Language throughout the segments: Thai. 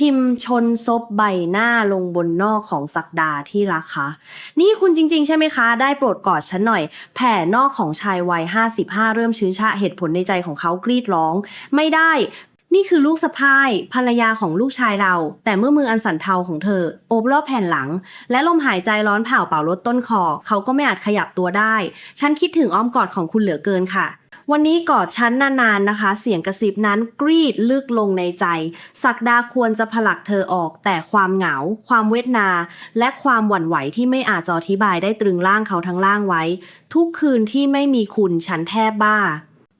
พิมพ์ชนซบใบหน้าลงบนนอกของสักดาที่รักคะ นี่คุณจริง ๆ ใช่ไหมคะ ได้โปรดกอดฉันหน่อย แผ่นอกของชายวัย55 เริ่มชื้นชะเหตุผลในใจของเขากรีดร้อง ไม่ได้ นี่คือลูกสะพ้ายภรรยาของลูกชายเรา แต่เมื่อมืออันสั่นเทาของเธอ โอบรอบแผ่นหลัง และลมหายใจร้อนเผาเป่าลดต้นคอ เขาก็ไม่อาจขยับตัวได้ ฉันคิดถึงอ้อมกอดของคุณเหลือเกินค่ะ วันนี้กอดฉันนานๆนะคะ เสียงกระซิบนั้นกรีดลึกลงในใจ สักดาควรจะผลักเธอออก แต่ความเหงา ความเวทนา และความหวั่นไหวที่ไม่อาจจะอธิบายได้ตรึงร่างเขาทั้งล่างไว้ ทุกคืนที่ไม่มีคุณฉันแทบบ้า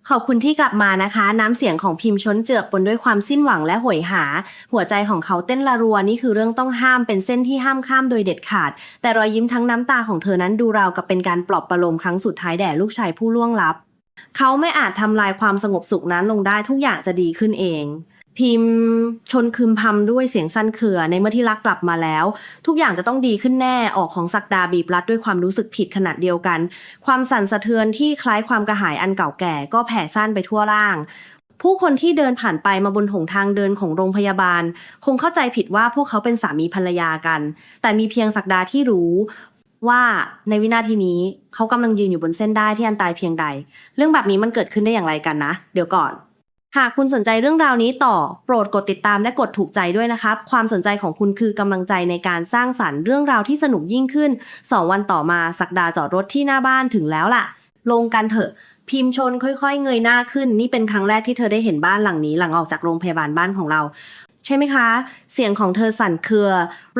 ขอบคุณที่กลับมานะคะ น้ำเสียงของพิมพ์ชนเจือปนด้วยความสิ้นหวังและหวยหา หัวใจของเขาเต้นระรัวนี่คือเรื่องต้องห้ามเป็นเส้นที่ห้ามข้ามโดยเด็ดขาด แต่รอยยิ้มทั้งน้ำตาของเธอนั้นดูราวกับเป็นการปลอบประโลมครั้งสุดท้ายแด่ลูกชายผู้ล่วงลับ เขาไม่อาจทำลายความสงบสุขนั้นลงได้ทุกอย่างจะดีขึ้นเอง พิมพ์ชนคืมพำด้วยเสียงสั้นเขื่อในเมื่อที่รักกลับมาแล้ว ทุกอย่างจะต้องดีขึ้นแน่ออกของสักดาบีบรัดด้วยความรู้สึกผิดขนาดเดียวกัน ความสั่นสะเทือนที่คล้ายความกระหายอันเก่าแก่ก็แผ่ซ่านไปทั่วร่างผู้คนที่เดินผ่านไปมาบนหนทางเดินของโรงพยาบาล คงเข้าใจผิดว่าพวกเขาเป็นสามีภรรยากัน แต่มีเพียงสักดาที่รู้ ว่าในวินาทีนี้เขากำลังยืนอยู่บนเส้นได้ที่อันตายเพียงใด เรื่องแบบนี้มันเกิดขึ้นได้อย่างไรกันนะ เดี๋ยวก่อน หากคุณสนใจเรื่องราวนี้ต่อโปรดกดติดตามและกดถูกใจด้วยนะครับ ความสนใจของคุณคือกำลังใจในการสร้างสรรค์เรื่องราวที่สนุกยิ่งขึ้น 2 วันต่อมาสักดาจอดรถที่หน้าบ้านถึงแล้วล่ะ ลงกันเถอะ พิมพ์ชนค่อย ๆ เงยหน้าขึ้น นี่เป็นครั้งแรกที่เธอได้เห็นบ้านหลังนี้ หลังออกจากโรงพยาบาลบ้านของเรา ใช่ไหมคะ เสียงของเธอสั่นเครือ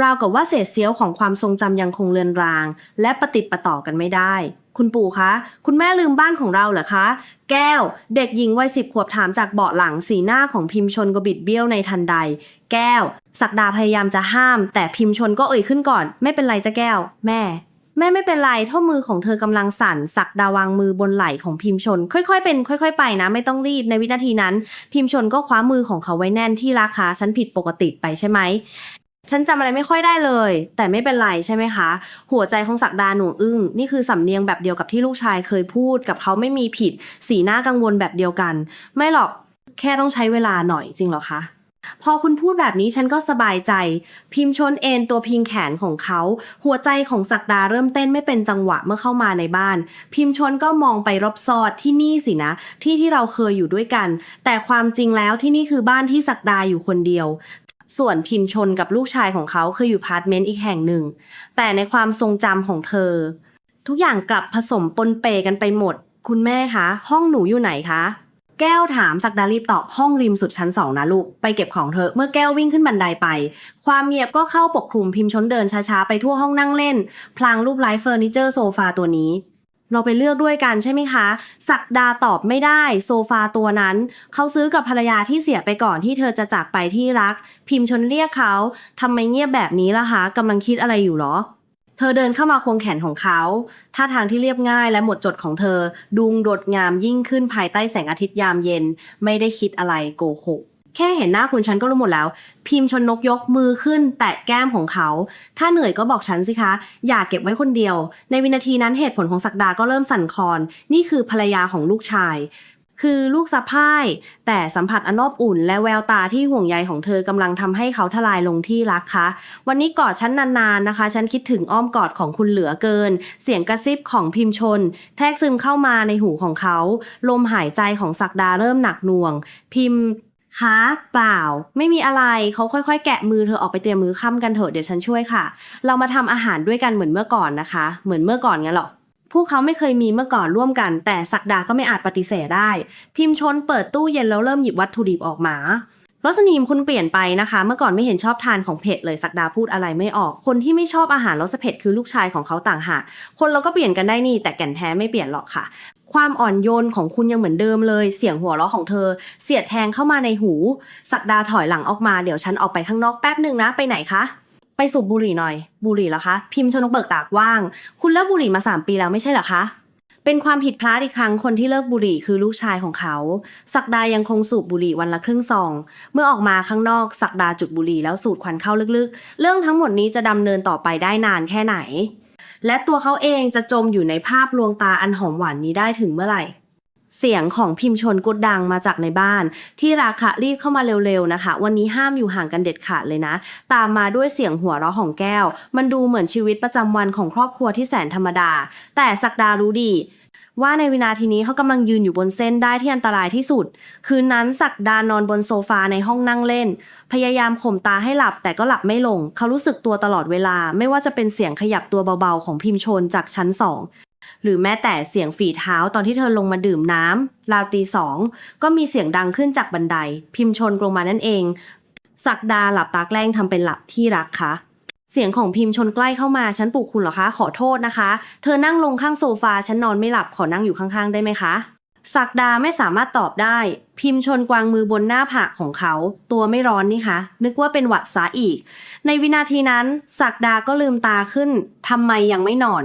ราวกับว่าเศษเสี้ยวของความทรงจำยังคงเลือนราง และปฏิปะต่อกันไม่ได้ คุณปู่คะ คุณแม่ลืมบ้านของเราเหรอคะ แก้ว เด็กหญิงวัยสิบขวบถามจากเบาะหลังสีหน้าของพิมพ์ชนก็บิดเบี้ยวในทันใด แก้วศักดาพยายามจะห้าม แต่พิมพ์ชนก็เอ่ยขึ้นก่อน ไม่เป็นไรจ้ะแก้ว แม่ แม่ไม่เป็นไรเท่ามือของเธอกำลังสั่น สักดาวางมือบนไหล่ของพิมพ์ชน ค่อยๆ เป็น ค่อย ๆ ไปนะ ไม่ต้องรีบในวินาทีนั้น พิมพ์ชนก็คว้ามือของเขาไว้แน่นที่ราคาฉันผิดปกติไปใช่ไหมฉันจำอะไรไม่ค่อยได้เลย แต่ไม่เป็นไรใช่ไหมคะ หัวใจของศักดาหนูอึ้ง นี่คือสำเนียงแบบเดียวกับที่ลูกชายเคยพูดกับเขาไม่มีผิด สีหน้ากังวลแบบเดียวกัน ไม่หรอกแค่ต้องใช้เวลาหน่อยจริงหรอคะ พอคุณพูดแบบนี้ฉันก็สบายใจ พิมพ์ชนเอนตัวพิงแขนของเขา หัวใจของศักดาเริ่มเต้นไม่เป็นจังหวะเมื่อเข้ามาในบ้าน พิมพ์ชนก็มองไปรอบซอดที่นี่สินะ ที่ที่เราเคยอยู่ด้วยกัน แต่ความจริงแล้วที่นี่คือบ้านที่ศักดาอยู่คนเดียว ส่วนพิมพ์ชนกับลูกชายของเขาเคืออยู่พาร์ทเมนต์อีกแห่งหนึ่ง แต่ในความทรงจำของเธอ ทุกอย่างกลับผสมปนเปกันไปหมด คุณแม่คะ ห้องหนูอยู่ไหนคะ แก้วถามสักดารีบตอบห้องริมสุดชั้นสองนะลูก ไปเก็บของเธอ เมื่อแก้ววิ่งขึ้นบันไดไป ความเงียบก็เข้าปกคลุมพิมพ์ชนเดินช้าๆ ไปทั่วห้องนั่งเล่น พลางรูปไล้เฟอร์นิเจอร์โซฟาตัวนี้ เราไปเลือกด้วยกันใช่ไหมคะ สักดาตอบไม่ได้โซฟาตัวนั้น เขาซื้อกับภรรยาที่เสียไปก่อนที่เธอจะจากไปที่รัก พิมพ์ชนเรียกเขาทำไมเงียบแบบนี้ล่ะคะกำลังคิดอะไรอยู่หรอ เธอเดินเข้ามาควงแขนของเขาท่าทางที่เรียบง่ายและหมดจดของเธอดุงโดดงามยิ่งขึ้นภายใต้แสงอาทิตย์ยามเย็น ไม่ได้คิดอะไรโกหกแค่เห็นหน้าคุณฉันก็รู้หมดแล้ว พิมพ์ชนนกยกมือขึ้น แตะแก้มของเขา ถ้าเหนื่อยก็บอกฉันสิคะ อย่าเก็บไว้คนเดียว ในวินาทีนั้นเหตุผลของศักดาก็เริ่มสั่นคลอน นี่คือภรรยาของลูกชาย คือลูกสะพ้ายแต่สัมผัสอนอบอุ่น และแววตาที่ห่วงใยของเธอกำลังทำให้เขาทลายลงที่รักคะ วันนี้กอดฉันนานๆนะคะ ฉันคิดถึงอ้อมกอดของคุณเหลือเกิน เสียงกระซิบของพิมพ์ชน แทรกซึมเข้ามาในหูของเขา ลมหายใจของศักดาเริ่มหนักหน่วง พิมพ์คะเปล่า ไม่มีอะไรเขาค่อยๆ แกะมือเธอออกไปเตรียมมือค่ำกันเถอะเดี๋ยวฉันช่วยค่ะ เรามาทำอาหารด้วยกันเหมือนเมื่อก่อนนะคะ เหมือนเมื่อก่อนงั้นหรอ พวกเขาไม่เคยมีเมื่อก่อนร่วมกัน แต่ศักดาก็ไม่อาจปฏิเสธได้ พิมพ์ชนเปิดตู้เย็นแล้วเริ่มหยิบวัตถุดิบออกมารสนีมคุณเปลี่ยนไปนะคะ เมื่อก่อนไม่เห็นชอบทานของเผ็ดเลยสักดาพูดอะไรไม่ออก คนที่ไม่ชอบอาหารรสเผ็ดคือลูกชายของเขาต่างหากคนเราก็เปลี่ยนกันได้นี่ แต่แก่นแท้ไม่เปลี่ยนหรอกค่ะ ความอ่อนโยนของคุณยังเหมือนเดิมเลย เสียงหัวเราะของเธอ เสียดแทงเข้ามาในหู สักดาถอยหลังออกมาเดี๋ยวฉันออกไปข้างนอกแป๊บหนึ่งนะไปไหนคะ ไปสูบบุหรี่หน่อย บุหรี่เหรอคะ พิมพ์ชนกเบิกตากว่าง คุณเลิกบุหรี่มาสามปีแล้วไม่ใช่เหรอคะ เป็นความผิดพลาดอีกครั้งคนที่เลิกบุหรี่คือลูกชายของเขา สักดายังคงสูบบุหรี่วันละครึ่งซอง เมื่อออกมาข้างนอก สักดาจุดบุหรี่แล้วสูดควันเข้าลึกๆ เรื่องทั้งหมดนี้จะดำเนินต่อไปได้นานแค่ไหน และตัวเขาเองจะจมอยู่ในภาพลวงตาอันหอมหวานนี้ได้ถึงเมื่อไหร่ เสียงของพิมพ์ชนกดดังมาจากในบ้าน ที่ราคะรีบเข้ามาเร็วๆนะคะ วันนี้ห้ามอยู่ห่างกันเด็ดขาดเลยนะ ตามมาด้วยเสียงหัวเราะของแก้ว มันดูเหมือนชีวิตประจำวันของครอบครัวที่แสนธรรมดา แต่สักดารู้ดีว่าในวินาทีนี้เขากำลังยืนอยู่บนเส้นได้ที่อันตรายที่สุด คืนนั้นสักดานอนบนโซฟาในห้องนั่งเล่น พยายามข่มตาให้หลับแต่ก็หลับไม่ลง เขารู้สึกตัวตลอดเวลา ไม่ว่าจะเป็นเสียงขยับตัวเบาๆ ของพิมพ์ชนจากชั้นสอง หรือแม้แต่เสียงฝีเท้าตอนที่เธอลงมาดื่มน้ำราวตีสองก็มีเสียงดังขึ้นจากบันได พิมพ์ชนลงมานั่นเองสักดาหลับตาแกล้งทำเป็นหลับที่รักคะเสียงของพิมพ์ชนใกล้เข้ามาฉันปลุกคุณเหรอคะ ขอโทษนะคะ เธอนั่งลงข้างโซฟาฉันนอนไม่หลับขอนั่งอยู่ข้างๆได้ไหมคะสักดาไม่สามารถตอบได้ พิมพ์ชนกวางมือบนหน้าผากของเขา ตัวไม่ร้อนนี่คะ นึกว่าเป็นหวัดซะอีก ในวินาทีนั้นสักดาก็ลืมตาขึ้นทำไมยังไม่นอน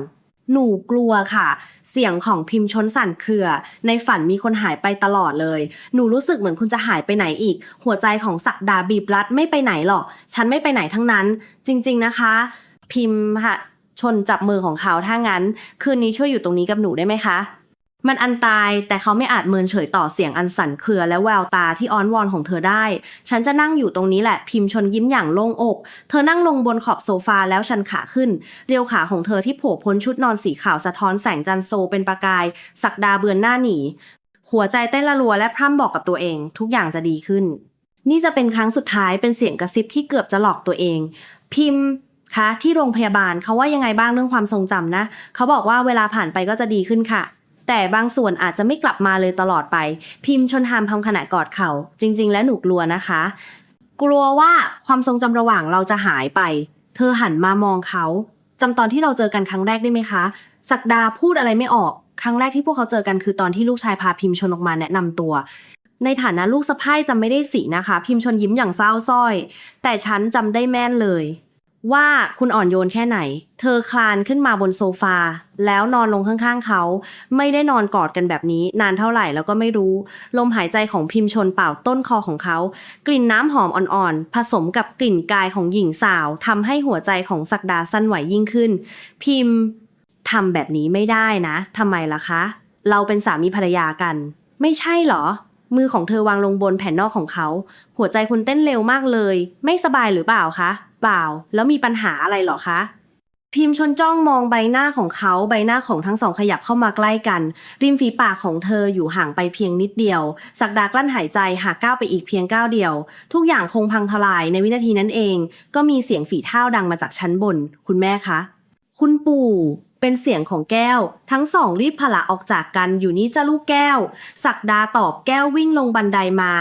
หนูกลัวค่ะ เสียงของพิมพ์ชนสั่นเครือ ในฝันมีคนหายไปตลอดเลย หนูรู้สึกเหมือนคุณจะหายไปไหนอีก หัวใจของสักดาบีบรัดไม่ไปไหนหรอก ฉันไม่ไปไหนทั้งนั้น จริง ๆนะคะ พิมพ์ค่ะชนจับมือของเขาถ้างั้น คืนนี้ช่วยอยู่ตรงนี้กับหนูได้ไหมคะ มันอันตาย แต่เขาไม่อาจเมินเฉยต่อเสียงอันสั่นเครือและแววตาที่อ้อนวอนของเธอได้ ฉันจะนั่งอยู่ตรงนี้แหละ พิมพ์ชนยิ้มอย่างโล่งอก เธอนั่งลงบนขอบโซฟาแล้วชันขาขึ้น เรียวขาของเธอที่โผล่พ้นชุดนอนสีขาวสะท้อนแสงจันทร์โซเป็นประกาย สักดาเบือนหน้าหนี หัวใจเต้นละรัวและพร่ำบอกกับตัวเอง ทุกอย่างจะดีขึ้น นี่จะเป็นครั้งสุดท้ายเป็นเสียงกระซิบที่เกือบจะหลอกตัวเอง พิมพ์คะที่โรงพยาบาลเขาว่ายังไงบ้างเรื่องความทรงจำนะ เขาบอกว่าเวลาผ่านไปก็จะดีขึ้นค่ะ แต่บางส่วนอาจจะไม่กลับมาเลยตลอดไป พิมพ์ชนหามพำขณะกอดเขา จริง ๆ และหนูกลัวนะคะ กลัวว่าความทรงจำระหว่างเราจะหายไป เธอหันมามองเขาจำตอนที่เราเจอกันครั้งแรกได้ไหมคะ สักดาพูดอะไรไม่ออก ครั้งแรกที่พวกเขาเจอกันคือตอนที่ลูกชายพาพิมพ์ชนออกมาแนะนำตัว ในฐานะลูกสะใภ้จำไม่ได้สีนะคะ พิมพ์ชนยิ้มอย่างเศร้าสร้อย แต่ฉันจำได้แม่นเลย ว่าคุณอ่อนโยนแค่ไหน เธอคลานขึ้นมาบนโซฟา แล้วนอนลงข้างๆเขา ไม่ได้นอนกอดกันแบบนี้ นานเท่าไหร่แล้วก็ไม่รู้ ลมหายใจของพิมพ์ชนเป่าต้นคอของเขา กลิ่นน้ำหอมอ่อนๆ ผสมกับกลิ่นกายของหญิงสาวทำให้หัวใจของสักดาสั้นไหวยิ่งขึ้น พิมพ์ทำแบบนี้ไม่ได้นะทำไมล่ะคะ เราเป็นสามีภรรยากัน ไม่ใช่เหรอ มือของเธอวางลงบนแผ่นนอกของเขา หัวใจคุณเต้นเร็วมากเลย ไม่สบายหรือเปล่าคะ เปล่า แล้วมีปัญหาอะไรหรอคะ พิมพ์ชนจ้องมองใบหน้าของเขาใบหน้าของทั้งสองขยับเข้ามาใกล้กัน ริมฝีปากของเธออยู่ห่างไปเพียงนิดเดียว สักดากลั้นหายใจหากก้าวไปอีกเพียงก้าวเดียว ทุกอย่างคงพังทลายในวินาทีนั้นเอง ก็มีเสียงฝีเท้าดังมาจากชั้นบน คุณแม่คะ คุณปู่ เป็นเสียงของแก้ว ทั้งสองรีบผละออกจากกันอยู่นี่จ้าลูกแก้วสักดาตอบแก้ววิ่งลงบันไดมา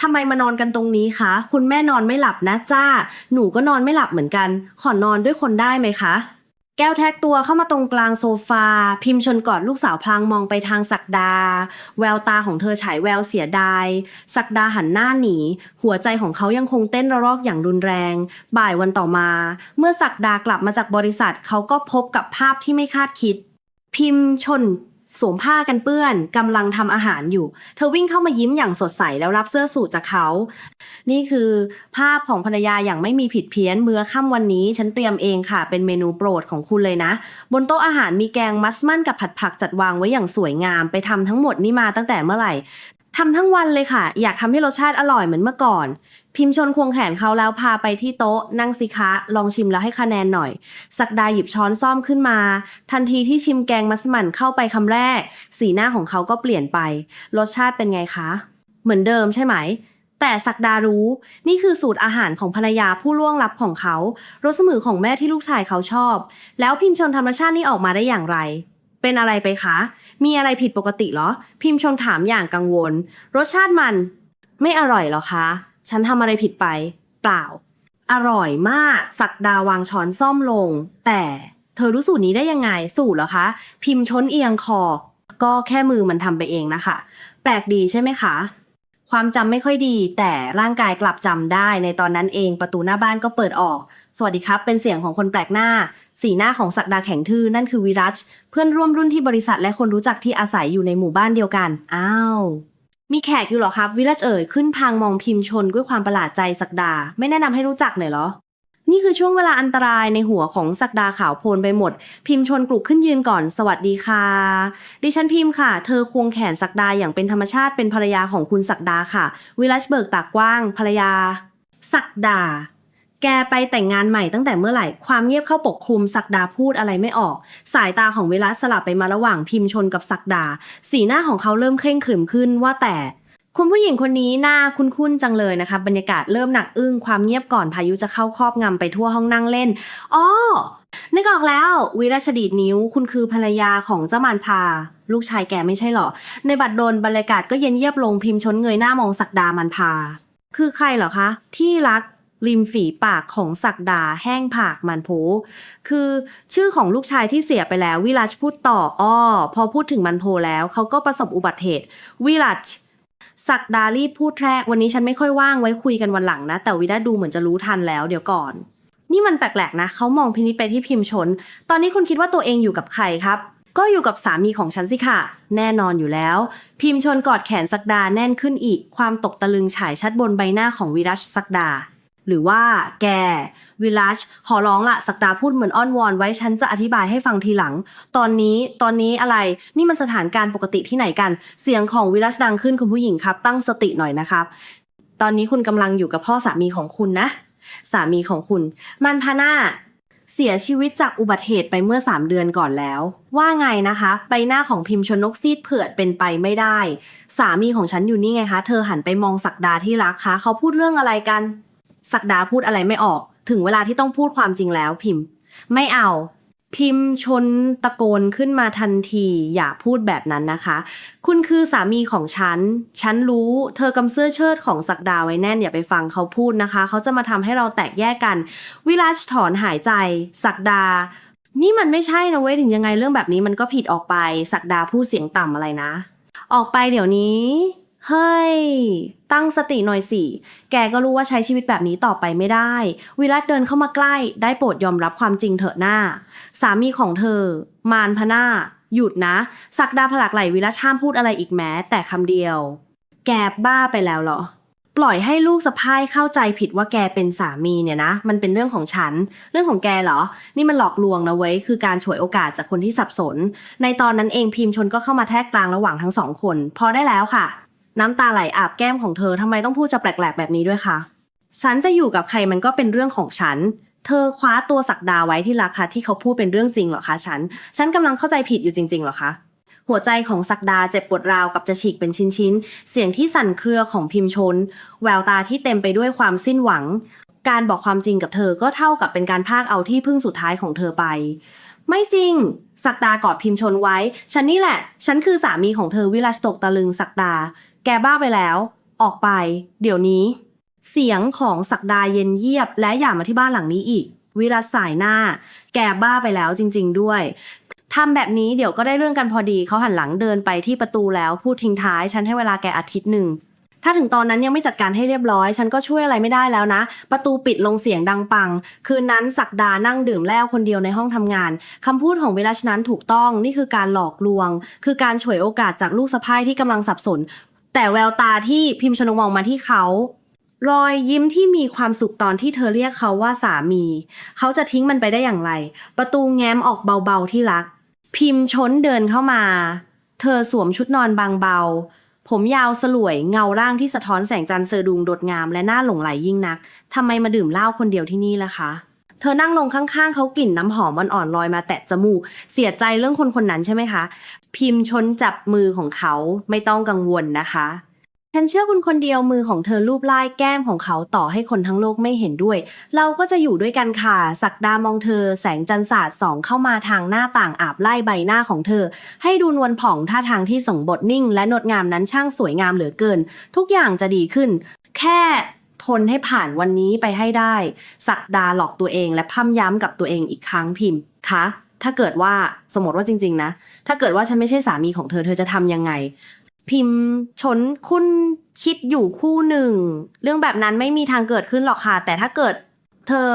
ทำไมมานอนกันตรงนี้คะ คุณแม่นอนไม่หลับนะจ้า หนูก็นอนไม่หลับเหมือนกัน ขอนอนด้วยคนได้ไหมคะ แก้วแท็กตัวเข้ามาตรงกลางโซฟา พิมพ์ชนกอดลูกสาวพลางมองไปทางสักดา แววตาของเธอฉายแววเสียดายสักดาหันหน้าหนี หัวใจของเขายังคงเต้นระลอกอย่างรุนแรง บ่ายวันต่อมา เมื่อสักดากลับมาจากบริษัทเขาก็พบกับภาพที่ไม่คาดคิด พิมพ์ชน สวมผ้ากันเปื้อนกำลังทำอาหารอยู่ เธอวิ่งเข้ามายิ้มอย่างสดใสแล้วรับเสื้อสูทจากเขา นี่คือภาพของภรรยาอย่างไม่มีผิดเพี้ยนเมื่อค่ำวันนี้ฉันเตรียมเองค่ะ เป็นเมนูโปรดของคุณเลยนะ บนโต๊ะอาหารมีแกงมัสมั่นกับผัดผักจัดวางไว้อย่างสวยงามไปทำทั้งหมดนี่มาตั้งแต่เมื่อไหร่ทำทั้งวันเลยค่ะ อยากทำให้รสชาติอร่อยเหมือนเมื่อก่อน พิมพ์ชนควงแขนเขาแล้วพาไปที่โต๊ะ นั่งสิคะ ลองชิมแล้วให้คะแนนหน่อย สักดาหยิบช้อนซ่อมขึ้นมา ทันทีที่ชิมแกงมัสมั่นเข้าไปคำแรก สีหน้าของเขาก็เปลี่ยนไป รสชาติเป็นไงคะ เหมือนเดิมใช่ไหม แต่สักดารู้ นี่คือสูตรอาหารของภรรยาผู้ล่วงลับของเขา รสมือของแม่ที่ลูกชายเขาชอบ แล้วพิมพ์ชนธรรมชาตินี่ออกมาได้อย่างไรเป็นอะไรไปคะ มีอะไรผิดปกติเหรอ พิมพ์ชนถามอย่างกังวล รสชาติมัน ไม่อร่อยเหรอคะ ฉันทำอะไรผิดไป เปล่า อร่อยมาก สักดาวางช้อนซ่อมลง แต่เธอรู้สูตรนี้ได้ยังไง สูตรเหรอคะ พิมพ์ชนเอียงคอ ก็แค่มือมันทำไปเองนะคะ แปลกดีใช่ไหมคะ ความจำไม่ค่อยดี แต่ร่างกายกลับจำได้ ในตอนนั้นเองประตูหน้าบ้านก็เปิดออก สวัสดีครับ เป็นเสียงของคนแปลกหน้า สีหน้าของศักดาแข็งทื่อนั่นคือวิรัช เพื่อนร่วมรุ่นที่บริษัทและคนรู้จักที่อาศัยอยู่ในหมู่บ้านเดียวกัน อ้าว มีแขกอยู่หรอครับ วิลัชเอ๋ยขึ้นพางมองพิมพ์ชนด้วยความประหลาดใจสักดา ไม่แนะนำให้รู้จักหน่อยเหรอ นี่คือช่วงเวลาอันตรายในหัวของสักดาขาวโพลนไปหมด พิมพ์ชนกลุกขึ้นยืนก่อนสวัสดีค่ะ ดิฉันพิมพ์ค่ะ เธอควงแขนสักดาอย่างเป็นธรรมชาติเป็นภรรยาของคุณสักดาค่ะ วิลัชเบิร์กตากกว้างภรรยา สักดา แกไปแต่งงานใหม่ตั้งแต่เมื่อไหร่ ความเงียบเข้าปกคลุมศักดาพูดอะไรไม่ออก สายตาของวิลัสสลับไปมาระหว่างพิมพ์ชนกับศักดา สีหน้าของเขาเริ่มเคร่งขรึมขึ้นว่าแต่คุณผู้หญิงคนนี้หน้าคุ้นๆจังเลยนะคะ บรรยากาศเริ่มหนักอึ้งความเงียบก่อนพายุจะเข้าครอบงำไปทั่วห้องนั่งเล่นอ๋อนึกออกแล้ว วิราชดีดนิ้ว คุณคือภรรยาของเจ้ามารพา ลูกชายแกไม่ใช่หรอ ในบัดดลบรรยากาศก็เย็นเยียบลงพิมพ์ชนเงยหน้ามองศักดามันพา คือใครเหรอคะ ที่รัก ริมฝีปากของศักดาแห้งผากมันโพคือชื่อของลูกชายที่เสียไปแล้ววิลัชพูดต่ออ้อพอพูดถึงมันโพแล้วเขาก็ประสบอุบัติเหตุวิลัชศักดารีบพูดแรกวันนี้ฉันไม่ค่อยว่างไว้คุยกันวันหลังนะ แต่วิดาดูเหมือนจะรู้ทันแล้วเดี๋ยวก่อน นี่มันแปลกๆนะเขามองพินิจไปที่พิมพ์ชน ตอนนี้คุณคิดว่าตัวเองอยู่กับใครครับ ก็อยู่กับสามีของฉันสิค่ะ แน่นอนอยู่แล้ว พิมพ์ชนกอดแขนศักดาแน่นขึ้นอีก ความตกตะลึงฉายชัดบนใบหน้าของวิรัชศักดา หรือว่าแกวิรัชขอร้องละศักดาพูดเหมือนอ้อนวอนไว้ฉันจะอธิบายให้ฟังทีหลัง ตอนนี้ตอนนี้อะไรนี่มันสถานการณ์ปกติที่ไหนกัน เสียงของวิรัชดังขึ้นคุณผู้หญิงครับ ตั้งสติหน่อยนะครับ ตอนนี้คุณกำลังอยู่กับพ่อสามีของคุณนะ สามีของคุณ มันพาน่าเสียชีวิตจากอุบัติเหตุไปเมื่อสามเดือนก่อนแล้ว ว่าไงนะคะ ใบหน้าของพิมพ์ชนกซีดเผือดเป็นไปไม่ได้ สามีของฉันอยู่นี่ไงคะ เธอหันไปมองศักดาที่รักคะ เขาพูดเรื่องอะไรกัน ศักดาพูดอะไรไม่ออก ถึงเวลาที่ต้องพูดความจริงแล้วพิมพ์ ไม่เอา พิมพ์ชนตะโกนขึ้นมาทันที อย่าพูดแบบนั้นนะคะ คุณคือสามีของฉัน ฉันรู้ เธอกำเสื้อเชิดของศักดาไว้แน่นอย่าไปฟังเขาพูดนะคะ เขาจะมาทำให้เราแตกแยกกัน วิราชถอนหายใจศักดา นี่มันไม่ใช่นะเว้ยถึงยังไงเรื่องแบบนี้มันก็ผิดออกไปศักดาพูดเสียงต่ำอะไรนะ ออกไปเดี๋ยวนี้ เฮ้ย ตั้งสติหน่อยสิ แกก็รู้ว่าใช้ชีวิตแบบนี้ต่อไปไม่ได้ วิรัตเดินเข้ามาใกล้ ได้โปรดยอมรับความจริงเถอะหน้า สามีของเธอ มารพนา หยุดนะ สักดาผลักไหลวิรัชห้ามพูดอะไรอีกแม้ แต่คำเดียว แกบ้าไปแล้วเหรอ ปล่อยให้ลูกสะพ้ายเข้าใจผิดว่าแกเป็นสามีเนี่ยนะ มันเป็นเรื่องของฉัน เรื่องของแกเหรอ นี่มันหลอกลวงนะเว้ย คือการฉวยโอกาสจากคนที่สับสน ในตอนนั้นเองพิมพ์ชนก็เข้ามาแทรกกลางระหว่างทั้งสองคน พอได้แล้วค่ะ น้ำตาไหลอาบแก้มของเธอทำไมต้องพูดจะแปลกๆแบบนี้ด้วยคะฉันจะอยู่กับใครมันก็เป็นเรื่องของฉัน เธอคว้าตัวศักดาไว้ที่รักค่ะที่เขาพูดเป็นเรื่องจริงเหรอคะฉัน ฉันกำลังเข้าใจผิดอยู่จริงๆเหรอคะหัวใจของศักดาเจ็บปวดราวกับจะฉีกเป็นชิ้นๆ เสียงที่สั่นเครือของพิมพ์ชน แววตาที่เต็มไปด้วยความสิ้นหวัง การบอกความจริงกับเธอก็เท่ากับเป็นการพากเอาที่พึ่งสุดท้ายของเธอไป ไม่จริงศักดากอดพิมพ์ชนไว้ ฉันนี่แหละ ฉันคือสามีของเธอวิลาชตกตะลึงศักดา แกบ้าไปแล้ว ออกไป เดี๋ยวนี้ เสียงของศักดาเย็นเยียบ และอย่ามาที่บ้านหลังนี้อีก วิรัสสายหน้า แกบ้าไปแล้วจริง ๆ ด้วยทำแบบนี้เดี๋ยวก็ได้เรื่องกันพอดีเขาหันหลังเดินไปที่ประตูแล้วพูดทิ้งท้าย ฉันให้เวลาแกอาทิตย์หนึ่งถ้าถึงตอนนั้นยังไม่จัดการให้เรียบร้อย ฉันก็ช่วยอะไรไม่ได้แล้วนะ ประตูปิดลงเสียงดังปัง คืนนั้นศักดานั่งดื่มเหล้าคนเดียวในห้องทำงานคำพูดของวิรัชนั้นถูกต้องนี่คือการหลอกลวง คือการฉวยโอกาสจากลูกสะพ้ายที่กำลังสับสน แต่แววตาที่พิมพ์ชนกมองมาที่เขารอยยิ้มที่มีความสุขตอนที่เธอเรียกเขาว่าสามี เขาจะทิ้งมันไปได้อย่างไร ประตูแง้มออกเบาๆที่รัก พิมพ์ชนเดินเข้ามา เธอสวมชุดนอนบางเบา ผมยาวสลวยเงาร่างที่สะท้อนแสงจันทร์เซอดุงโดดงามและน่าหลงไหลยิ่งนักทำไมมาดื่มเหล้าคนเดียวที่นี่ล่ะคะ เธอนั่งลงข้างๆเขากลิ่นน้ำหอมอ่อนๆลอยมาแตะจมูก เสียใจเรื่องคนคนนั้นใช่ไหมคะ พิมพ์ชนจับมือของเขาไม่ต้องกังวลนะคะฉันเชื่อคุณคนเดียวมือของเธอลูบไล่แก้มของเขาต่อให้คนทั้งโลกไม่เห็นด้วย เราก็จะอยู่ด้วยกันค่ะสักดามองเธอ แสงจันทร์สาดส่องเข้ามาทางหน้าต่างอาบไล่ใบหน้าของเธอ ให้ดูนวลผ่องท่าทางที่สงบทนิ่ง และงดงามนั้นช่างสวยงามเหลือเกิน ทุกอย่างจะดีขึ้น แค่ ทนให้ผ่านวันนี้ไปให้ได้ สักดาหลอกตัวเองและพ่ำย้ำกับตัวเองอีกครั้งพิมพ์คะถ้าเกิดว่าสมมติว่าจริง ๆ นะ ถ้าเกิดว่าฉันไม่ใช่สามีของเธอเธอจะทำยังไง พิมพ์ชนคุณคิดอยู่คู่หนึ่ง เรื่องแบบนั้นไม่มีทางเกิดขึ้นหรอกค่ะ แต่ถ้าเกิด เธอ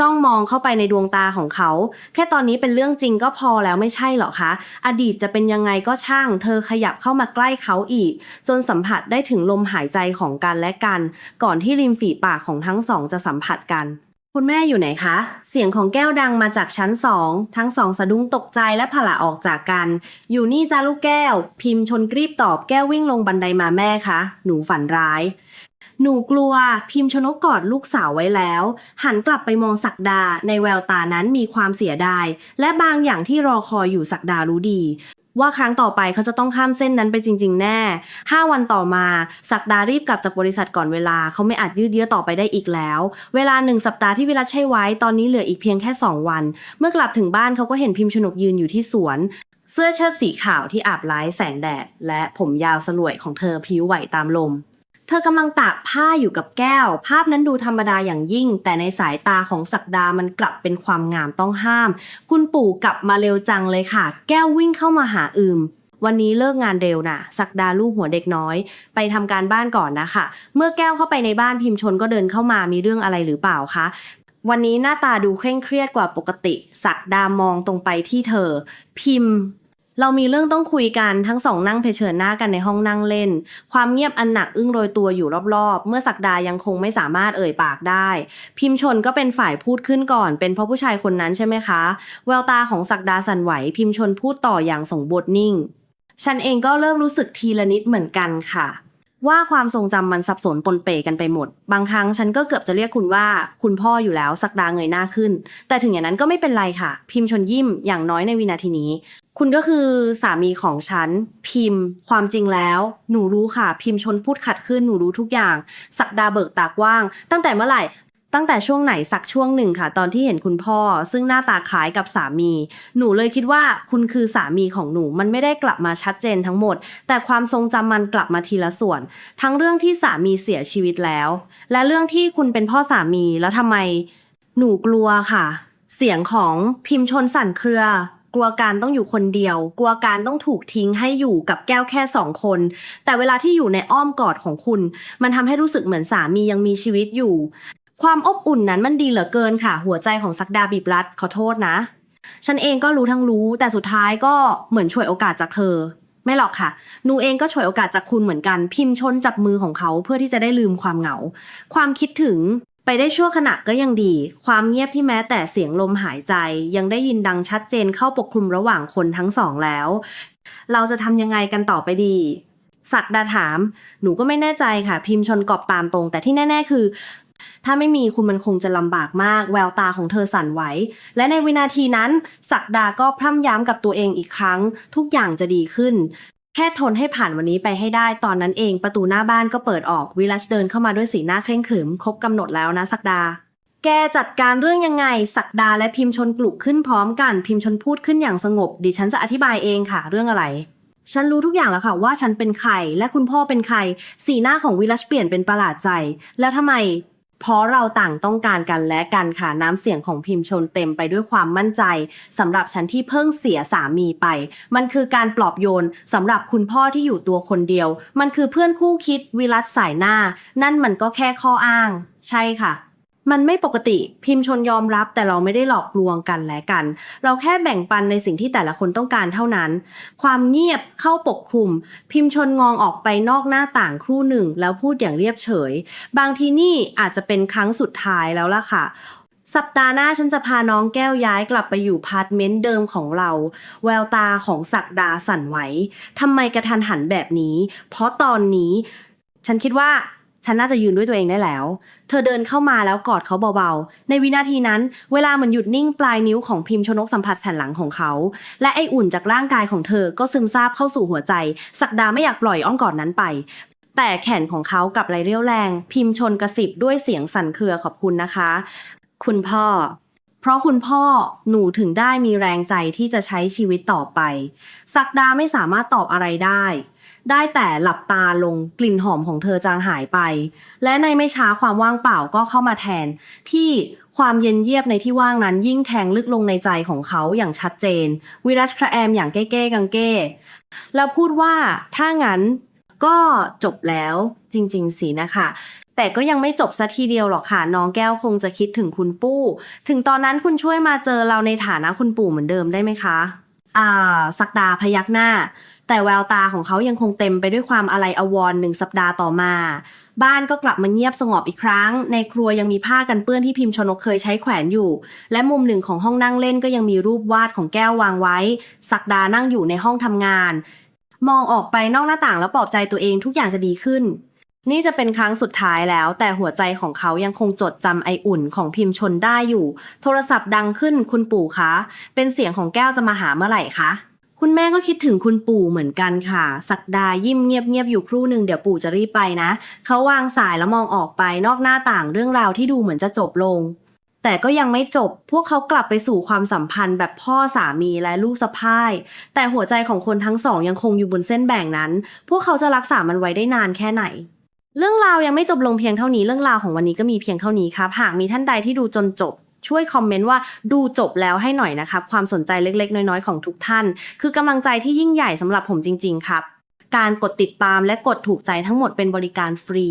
จ้องมองเข้าไปในดวงตาของเขา แค่ตอนนี้เป็นเรื่องจริงก็พอแล้วไม่ใช่หรอคะ อดีตจะเป็นยังไงก็ช่าง เธอขยับเข้ามาใกล้เขาอีก จนสัมผัสได้ถึงลมหายใจของกันและกัน ก่อนที่ริมฝีปากของทั้งสองจะสัมผัสกัน คุณแม่อยู่ไหนคะ เสียงของแก้วดังมาจากชั้นสอง ทั้งสองสะดุ้งตกใจและผละออกจากกัน อยู่นี่จ้าลูกแก้ว พิมพ์ชนกรีบตอบแก้ววิ่งลงบันไดมาแม่คะ หนูฝันร้าย หนูกลัว พิมพ์ชนกกอดลูกสาวไว้แล้ว หันกลับไปมองศักดา ในแววตานั้นมีความเสียดาย และบางอย่างที่รอคอยอยู่ศักดารู้ดีว่าครั้งต่อไปเขาจะต้องข้ามเส้นนั้นไปจริง ๆ แน่ห้าวันต่อมาศักดารีบกลับจากบริษัทก่อนเวลา เขาไม่อาจยืดเยื้อต่อไปได้อีกแล้ว เวลาหนึ่งสัปดาห์ที่วิรัตใช้ไว้ ตอนนี้เหลืออีกเพียงแค่สองวัน เมื่อกลับถึงบ้านเขาก็เห็นพิมพ์ชนกยืนอยู่ที่สวน เสื้อเชิ้ตสีขาวที่อาบไล้แสงแดด และผมยาวสลวยของเธอพิ้วไหวตามลม เธอกำลังตากผ้าอยู่กับแก้ว ภาพนั้นดูธรรมดาอย่างยิ่ง แต่ในสายตาของศักดามันกลับเป็นความงามต้องห้าม คุณปู่กลับมาเร็วจังเลยค่ะ แก้ววิ่งเข้ามาหาอืมวันนี้เลิกงานเร็วน่ะศักดาลูกหัวเด็กน้อย ไปทำการบ้านก่อนนะคะ เมื่อแก้วเข้าไปในบ้านพิมพ์ชนก็เดินเข้ามามีเรื่องอะไรหรือเปล่าคะวันนี้หน้าตาดูเคร่งเครียดกว่าปกติศักดามองตรงไปที่เธอ พิมพ์ เรามีเรื่องต้องคุยกันทั้งสองนั่งเผชิญหน้ากันในห้องนั่งเล่น ความเงียบอันหนักอึ้งโรยตัวอยู่รอบๆ เมื่อศักดายังคงไม่สามารถเอ่ยปากได้ พิมพ์ชนก็เป็นฝ่ายพูดขึ้นก่อน เป็นเพราะผู้ชายคนนั้นใช่ไหมคะ แววตาของศักดาสั่นไหว พิมพ์ชนพูดต่ออย่างสงบทนิ่ง ฉันเองก็เริ่มรู้สึกทีละนิดเหมือนกันค่ะ ว่าความทรงจำมันสับสนปนเปกันไปหมด บางครั้งฉันก็เกือบจะเรียกคุณว่า คุณพ่ออยู่แล้วสักดาเงยหน้าขึ้น แต่ถึงอย่างนั้นก็ไม่เป็นไรค่ะ พิมพ์ชนยิ้มอย่างน้อยในวินาทีนี้ คุณก็คือสามีของฉันพิมพ์ ความจริงแล้ว หนูรู้ค่ะ พิมพ์ชนพูดขัดขึ้นหนูรู้ทุกอย่าง สักดาเบิกตากว้าง ตั้งแต่เมื่อไหร่ตั้งแต่ช่วงไหนสักช่วงหนึ่งค่ะ ตอนที่เห็นคุณพ่อ ซึ่งหน้าตาคล้ายกับสามี หนูเลยคิดว่าคุณคือสามีของหนูมันไม่ได้กลับมาชัดเจนทั้งหมด แต่ความทรงจำมันกลับมาทีละส่วน ทั้งเรื่องที่สามีเสียชีวิตแล้ว และเรื่องที่คุณเป็นพ่อสามีแล้วทำไม หนูกลัวค่ะ เสียงของพิมพ์ชนสั่นเครือ กลัวการต้องอยู่คนเดียว กลัวการต้องถูกทิ้งให้อยู่กับแก้วแค่สองคน แต่เวลาที่อยู่ในอ้อมกอดของคุณ มันทำให้รู้สึกเหมือนสามียังมีชีวิตอยู่ ความอบอุ่นนั้นมันดีเหลือเกินค่ะ หัวใจของสักดาบีบรัดขอโทษนะ ฉันเองก็รู้ทั้งรู้ แต่สุดท้ายก็เหมือนฉวยโอกาสจากเธอไม่หรอกค่ะหนูเองก็ฉวยโอกาสจากคุณเหมือนกัน พิมพ์ชนจับมือของเขาเพื่อที่จะได้ลืมความเหงา ความคิดถึง ไปได้ชั่วขณะก็ยังดี ความเงียบที่แม้แต่เสียงลมหายใจ ยังได้ยินดังชัดเจนเข้าปกคลุมระหว่างคนทั้งสองแล้ว เราจะทำยังไงกันต่อไปดีศักดาถาม หนูก็ไม่แน่ใจค่ะ พิมพ์ชนกอบตามตรง แต่ที่แน่ ๆ คือ ถ้าไม่มีคุณมันคงจะลำบากมาก แววตาของเธอสั่นไหว และในวินาทีนั้นศักดาก็พร่ำย้ำกับตัวเองอีกครั้ง ทุกอย่างจะดีขึ้น แค่ทนให้ผ่านวันนี้ไปให้ได้ ตอนนั้นเองประตูหน้าบ้านก็เปิดออกวิลัชเดินเข้ามาด้วยสีหน้าเคร่งขรึม ครบกำหนดแล้วนะศักดา แกจัดการเรื่องยังไงศักดาและพิมพ์ชนปลุกขึ้นพร้อมกัน พิมพ์ชนพูดขึ้นอย่างสงบ ดิฉันจะอธิบายเองค่ะ เรื่องอะไร ฉันรู้ทุกอย่างแล้วค่ะ ว่าฉันเป็นใครและคุณพ่อเป็นใคร สีหน้าของวิลัชเปลี่ยนเป็นประหลาดใจ แล้วทำไม เพราะเราต่างต้องการกันและกันค่ะน้ำเสียงของพิมพ์ชนเต็มไปด้วยความมั่นใจสำหรับฉันที่เพิ่งเสียสามีไป มันคือการปลอบโยนสำหรับคุณพ่อที่อยู่ตัวคนเดียว มันคือเพื่อนคู่คิดวิรัตสายหน้า นั่นมันก็แค่ข้ออ้าง ใช่ค่ะ มันไม่ปกติพิมพ์ชนยอมรับ แต่เราไม่ได้หลอกลวงกันและกัน เราแค่แบ่งปันในสิ่งที่แต่ละคนต้องการเท่านั้น ความเงียบเข้าปกคลุม พิมพ์ชนงองออกไปนอกหน้าต่างครู่หนึ่ง แล้วพูดอย่างเรียบเฉย บางทีนี่อาจจะเป็นครั้งสุดท้ายแล้วล่ะค่ะสัปดาห์หน้าฉันจะพาน้องแก้วย้ายกลับไปอยู่พาร์ทเมนต์เดิมของเรา แววตาของศักดาสั่นไหวทำไมกระทันหันแบบนี้ เพราะตอนนี้ ฉันคิดว่า ฉันน่าจะยืนด้วยตัวเองได้แล้ว เธอเดินเข้ามาแล้วกอดเขาเบาๆ ในวินาทีนั้น เวลาเหมือนหยุดนิ่งปลายนิ้วของพิมพ์ชนกสัมผัสแผ่นหลังของเขา และไออุ่นจากร่างกายของเธอก็ซึมซาบเข้าสู่หัวใจ สักดาไม่อยากปล่อยอ้อมกอดนั้นไป แต่แขนของเขากับไรเรี่ยวแรง พิมพ์ชนกระสิบด้วยเสียงสั่นเครือขอบคุณนะคะ คุณพ่อ เพราะคุณพ่อหนูถึงได้มีแรงใจที่จะใช้ชีวิตต่อไป สักดาไม่สามารถตอบอะไรได้ ได้แต่หลับตาลงกลิ่นหอมของเธอจางหายไป และในไม่ช้าความว่างเปล่าก็เข้ามาแทน ที่ความเย็นเยียบในที่ว่างนั้นยิ่งแทงลึกลงในใจของเขาอย่างชัดเจน วิรัชพระแอมอย่างเก้เก้กังเก้ แล้วพูดว่าถ้างั้นก็จบแล้วจริง ๆ สินะคะแต่ก็ยังไม่จบซะทีเดียวหรอกค่ะ น้องแก้วคงจะคิดถึงคุณปู่ ถึงตอนนั้นคุณช่วยมาเจอเราในฐานะคุณปู่เหมือนเดิมได้ไหมคะ อ่า สักดาพยักหน้า แต่แววตาของเขายังคงเต็มไปด้วยความอะไรอาวรหนึ่งสัปดาห์ต่อมา บ้านก็กลับมาเงียบสงบอีกครั้ง ในครัวยังมีผ้ากันเปื้อนที่พิมพ์ชนกเคยใช้แขวนอยู่ และมุมหนึ่งของห้องนั่งเล่นก็ยังมีรูปวาดของแก้ววางไว้ศักดานั่งอยู่ในห้องทำงาน มองออกไปนอกหน้าต่างแล้วปลอบใจตัวเองทุกอย่างจะดีขึ้นนี่จะเป็นครั้งสุดท้ายแล้ว แต่หัวใจของเขายังคงจดจำไออุ่นของพิมพ์ชนได้อยู่ โทรศัพท์ดังขึ้นคุณปู่คะ เป็นเสียงของแก้วจะมาหาเมื่อไหร่คะ คุณแม่ก็คิดถึงคุณปู่เหมือนกันค่ะ สักดายิ้มเงียบๆอยู่ครู่หนึ่งเดี๋ยวปู่จะรีบไปนะ เขาวางสายแล้วมองออกไปนอกหน้าต่างเรื่องราวที่ดูเหมือนจะจบลง แต่ก็ยังไม่จบ พวกเขากลับไปสู่ความสัมพันธ์แบบพ่อสามีและลูกสะพ้าย แต่หัวใจของคนทั้งสองยังคงอยู่บนเส้นแบ่งนั้น พวกเขาจะรักษามันไว้ได้นานแค่ไหนเรื่องราวยังไม่จบลงเพียงเท่านี้เรื่องราวของวันนี้ก็มีเพียงเท่านี้ครับ หากมีท่านใดที่ดูจนจบ ช่วยคอมเมนต์ว่าดูจบแล้วให้หน่อยนะครับ ความสนใจเล็กๆ น้อยๆ ของทุกท่าน คือกำลังใจที่ยิ่งใหญ่สำหรับผมจริง ๆ ครับ การกดติดตามและกดถูกใจทั้งหมดเป็นบริการฟรี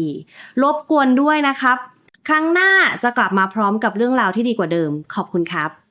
รบกวนด้วยนะครับ ครั้งหน้าจะกลับมาพร้อมกับเรื่องราวที่ดีกว่าเดิม ขอบคุณครับ